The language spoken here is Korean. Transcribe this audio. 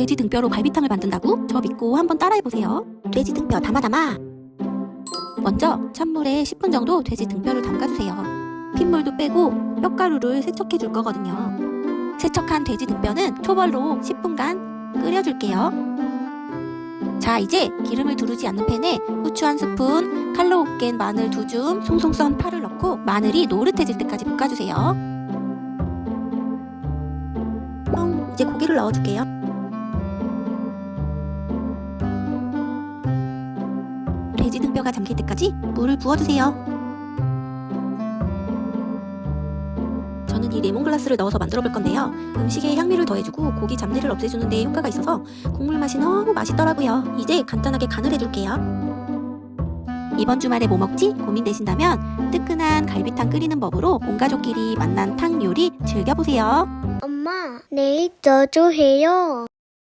돼지 등뼈로 갈비탕을 만든다고? 저 믿고 한번 따라해보세요. 돼지 등뼈 담아 담아. 먼저 찬물에 10분 정도 돼지 등뼈를 담가주세요. 핏물도 빼고 뼈가루를 세척해 줄 거거든요. 세척한 돼지 등뼈는 초벌로 10분간 끓여줄게요. 자, 이제 기름을 두르지 않는 팬에 후추 한 스푼, 칼로 볶은 마늘 두 줌, 송송 썬 파를 넣고 마늘이 노릇해질 때까지 볶아주세요. 음, 이제 고기를 넣어줄게요. 돼지 등뼈가 잠길 때까지 물을 부어주세요. 저는 이 레몬글라스를 넣어서 만들어 볼 건데요. 음식에 향미를 더해주고 고기 잡내를 없애주는 데 효과가 있어서 국물 맛이 너무 맛있더라고요. 이제 간단하게 간을 해줄게요. 이번 주말에 뭐 먹지? 고민되신다면 뜨끈한 갈비탕 끓이는 법으로 온 가족끼리 만난 탕 요리 즐겨보세요. 엄마, 내일 저도 해요.